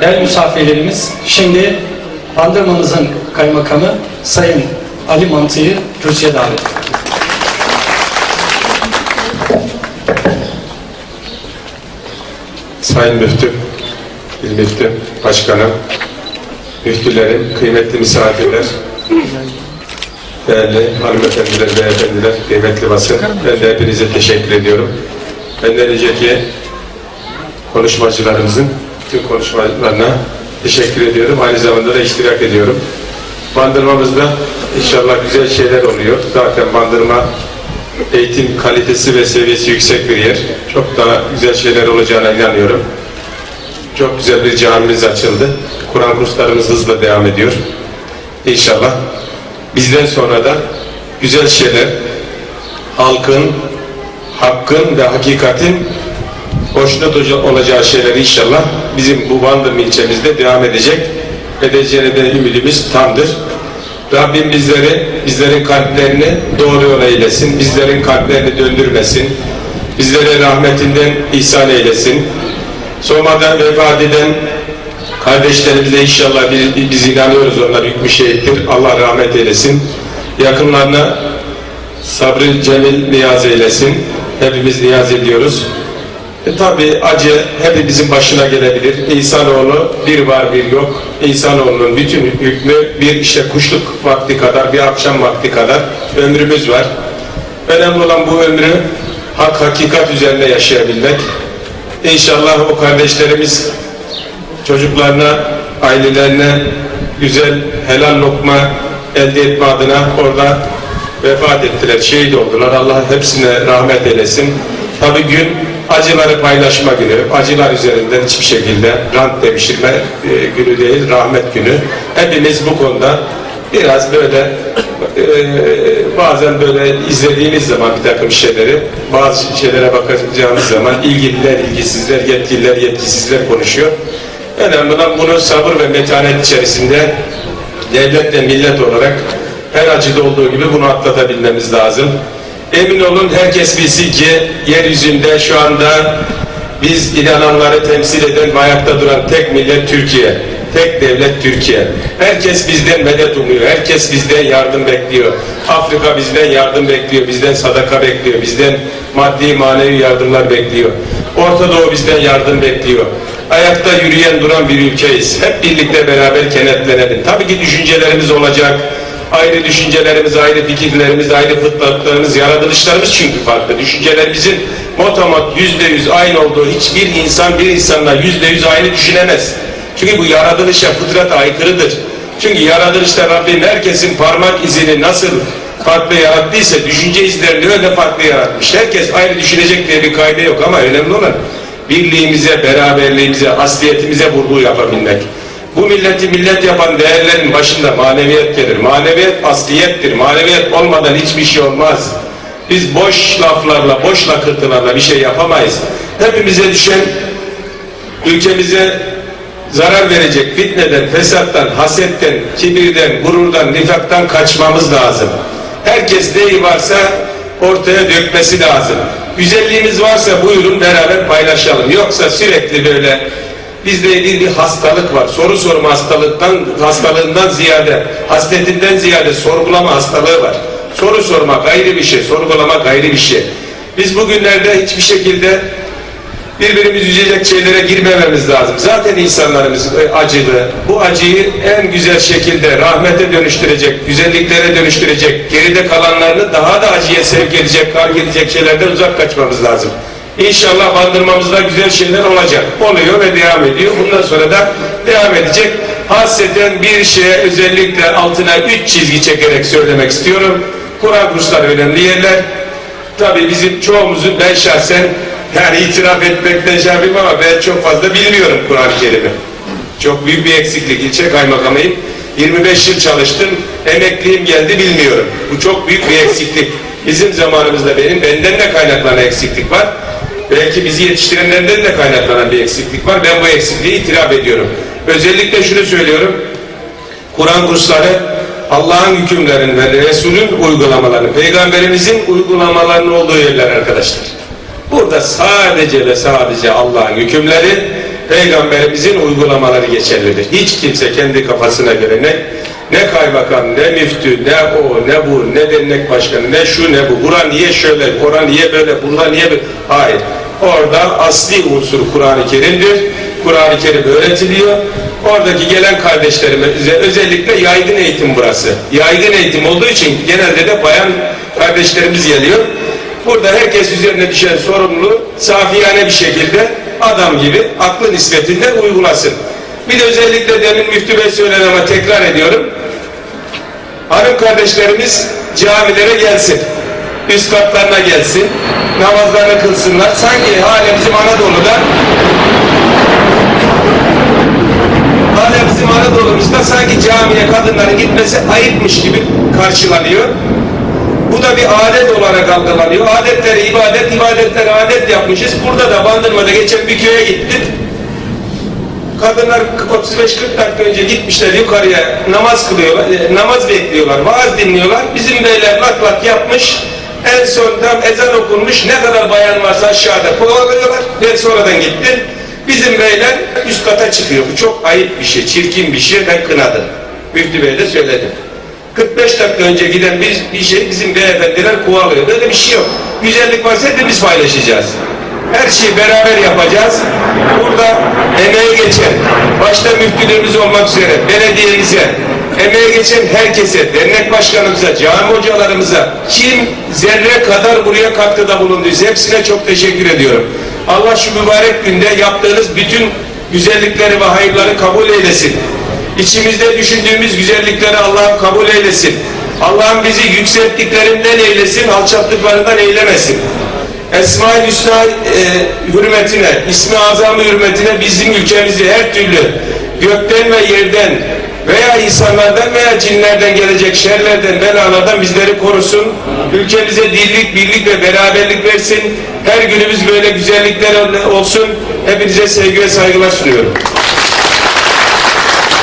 Değerli misafirlerimiz, şimdi Bandırmamızın kaymakamı Sayın Ali Mantı'yı kürsüye davet. Sayın Müftüm, İl Müftüm, Başkanım, müftülerim, kıymetli misafirler, değerli hanımefendiler, beyefendiler, kıymetli basın, ben de hepinize teşekkür ediyorum. Benden önceki konuşmacılarımızın tüm konuşmalarına teşekkür ediyorum. Aynı zamanda da iştirak ediyorum. Bandırmamızda inşallah güzel şeyler oluyor. Zaten bandırma eğitim kalitesi ve seviyesi yüksek bir yer. Çok daha güzel şeyler olacağına inanıyorum. Çok güzel bir camimiz açıldı. Kur'an kurslarımız hızla devam ediyor. İnşallah bizden sonra da güzel şeyler halkın, hakkın ve hakikatin hoşnut olacağı şeyler inşallah bizim bu Bandırma ilçemizde devam edecek. Edeceğine de ümidimiz tamdır. Rabbim bizleri, bizlerin kalplerini doğru yola eylesin. Bizlerin kalplerini döndürmesin. Bizlere rahmetinden ihsan eylesin. Soma'da vefat eden kardeşlerimize inşallah biz, biz inanıyoruz onlar hükmü şehittir. Allah rahmet eylesin. Yakınlarına sabrı cemil niyaz eylesin. Hepimiz niyaz ediyoruz. E tabi acı hepimizin başına gelebilir. İnsanoğlu bir var bir yok. İnsanoğlunun bütün hükmü bir işte kuşluk vakti kadar, bir akşam vakti kadar ömrümüz var. Önemli olan bu ömrü hak hakikat üzerine yaşayabilmek. İnşallah o kardeşlerimiz çocuklarına, ailelerine güzel helal lokma elde etme adına orada vefat ettiler, şehit oldular. Allah hepsine rahmet eylesin. Tabi gün acıları paylaşma günü, acılar üzerinden hiçbir şekilde rant devşirme e, günü değil, rahmet günü. Hepimiz bu konuda biraz böyle e, bazen böyle izlediğimiz zaman bir takım şeyleri, bazı şeylere bakacağımız zaman ilgililer, ilgisizler, yetkililer, yetkisizler konuşuyor. Önemli olan bunu sabır ve metanet içerisinde devlet ve millet olarak her acıda olduğu gibi bunu atlatabilmemiz lazım. Emin olun herkes bilsin ki yeryüzünde şu anda biz inananları temsil eden ve ayakta duran tek millet Türkiye. Tek devlet Türkiye. Herkes bizden medet umuyor. Herkes bizden yardım bekliyor. Afrika bizden yardım bekliyor. Bizden sadaka bekliyor. Bizden maddi manevi yardımlar bekliyor. Orta Doğu bizden yardım bekliyor. Ayakta yürüyen duran bir ülkeyiz. Hep birlikte beraber kenetlenelim. Tabii ki düşüncelerimiz olacak ayrı düşüncelerimiz, ayrı fikirlerimiz, ayrı fıtratlarımız, yaratılışlarımız çünkü farklı. Düşüncelerimizin motomot yüzde yüz aynı olduğu hiçbir insan bir insanla yüzde yüz aynı düşünemez. Çünkü bu yaratılışa, fıtrata aykırıdır. Çünkü yaratılışta Rabbim herkesin parmak izini nasıl farklı yarattıysa düşünce izlerini öyle farklı yaratmış. Herkes aynı düşünecek diye bir kaide yok ama önemli olan birliğimize, beraberliğimize, asliyetimize vurgu yapabilmek. Bu milleti millet yapan değerlerin başında maneviyet gelir. Maneviyet asliyettir. Maneviyet olmadan hiçbir şey olmaz. Biz boş laflarla, boş lakırtılarla bir şey yapamayız. Hepimize düşen ülkemize zarar verecek fitneden, fesattan, hasetten, kibirden, gururdan, nifaktan kaçmamız lazım. Herkes neyi varsa ortaya dökmesi lazım. Güzelliğimiz varsa buyurun beraber paylaşalım. Yoksa sürekli böyle bizde ilgili bir hastalık var. Soru sorma hastalıktan, hastalığından ziyade, hasletinden ziyade sorgulama hastalığı var. Soru sormak ayrı bir şey, sorgulamak ayrı bir şey. Biz bugünlerde hiçbir şekilde birbirimizi üzecek şeylere girmememiz lazım. Zaten insanlarımız e, acılı. Bu acıyı en güzel şekilde rahmete dönüştürecek, güzelliklere dönüştürecek, geride kalanlarını daha da acıya sevk edecek, kark edecek şeylerden uzak kaçmamız lazım. İnşallah bandırmamızda güzel şeyler olacak. Oluyor ve devam ediyor. Bundan sonra da devam edecek. Hasreten bir şeye özellikle altına üç çizgi çekerek söylemek istiyorum. Kur'an kursları önemli yerler. Tabii bizim çoğumuzun ben şahsen yani itiraf etmekten şey ama ben çok fazla bilmiyorum Kur'an-ı Kerim'i. Çok büyük bir eksiklik. İlçe kaymakamıyım. 25 yıl çalıştım. Emekliyim geldi bilmiyorum. Bu çok büyük bir eksiklik. Bizim zamanımızda benim benden de kaynaklanan eksiklik var. Belki bizi yetiştirenlerden de kaynaklanan bir eksiklik var. Ben bu eksikliği itiraf ediyorum. Özellikle şunu söylüyorum. Kur'an kursları Allah'ın hükümlerin ve Resul'ün uygulamalarını, Peygamberimizin uygulamalarının olduğu yerler arkadaşlar. Burada sadece ve sadece Allah'ın hükümleri, Peygamberimizin uygulamaları geçerlidir. Hiç kimse kendi kafasına göre ne ne kaymakam, ne müftü, ne o, ne bu, ne dernek başkanı, ne şu, ne bu. Bura niye şöyle, ora niye böyle, burada niye böyle. Hayır. Orada asli unsur Kur'an-ı Kerim'dir. Kur'an-ı Kerim öğretiliyor. Oradaki gelen kardeşlerimize özellikle yaygın eğitim burası. Yaygın eğitim olduğu için genelde de bayan kardeşlerimiz geliyor. Burada herkes üzerine düşen sorumluluğu safiyane bir şekilde adam gibi aklı nispetinde uygulasın. Bir de özellikle demin Müftü Bey söyledi ama tekrar ediyorum. Hanım kardeşlerimiz camilere gelsin. Üst katlarına gelsin. Namazlarını kılsınlar. Sanki hala bizim Anadolu'da hala bizim Anadolu'muzda sanki camiye kadınların gitmesi ayıpmış gibi karşılanıyor. Da bir adet olarak algılanıyor. Adetleri ibadet, ibadetleri adet yapmışız. Burada da Bandırma'da geçen bir köye gittik. Kadınlar 35-40 dakika önce gitmişler yukarıya namaz kılıyorlar, e, namaz bekliyorlar, vaaz dinliyorlar. Bizim beyler lak lak yapmış. En son tam ezan okunmuş. Ne kadar bayan varsa aşağıda kovalıyorlar. Ben sonradan gittim. Bizim beyler üst kata çıkıyor. Bu çok ayıp bir şey, çirkin bir şey. Ben kınadım. Müftü Bey de söyledim. 45 dakika önce giden bir, bir şey bizim beyefendiler kovalıyor. Böyle bir şey yok. Güzellik varsa hepimiz paylaşacağız. Her şeyi beraber yapacağız. Burada emeği geçen, başta müftülerimiz olmak üzere, belediyemize, emeği geçen herkese, dernek başkanımıza, cami hocalarımıza, kim zerre kadar buraya katkıda bulunduysa hepsine çok teşekkür ediyorum. Allah şu mübarek günde yaptığınız bütün güzellikleri ve hayırları kabul eylesin. İçimizde düşündüğümüz güzellikleri Allah'ım kabul eylesin. Allah'ım bizi yükselttiklerinden eylesin, alçaklıklarından eylemesin. Esma-i Hüsna e, hürmetine, ismi azamı hürmetine bizim ülkemizi her türlü gökten ve yerden veya insanlardan veya cinlerden gelecek şerlerden, belalardan bizleri korusun. Ülkemize dirlik, birlik ve beraberlik versin. Her günümüz böyle güzellikler olsun. Hepinize sevgi ve saygılar sunuyorum.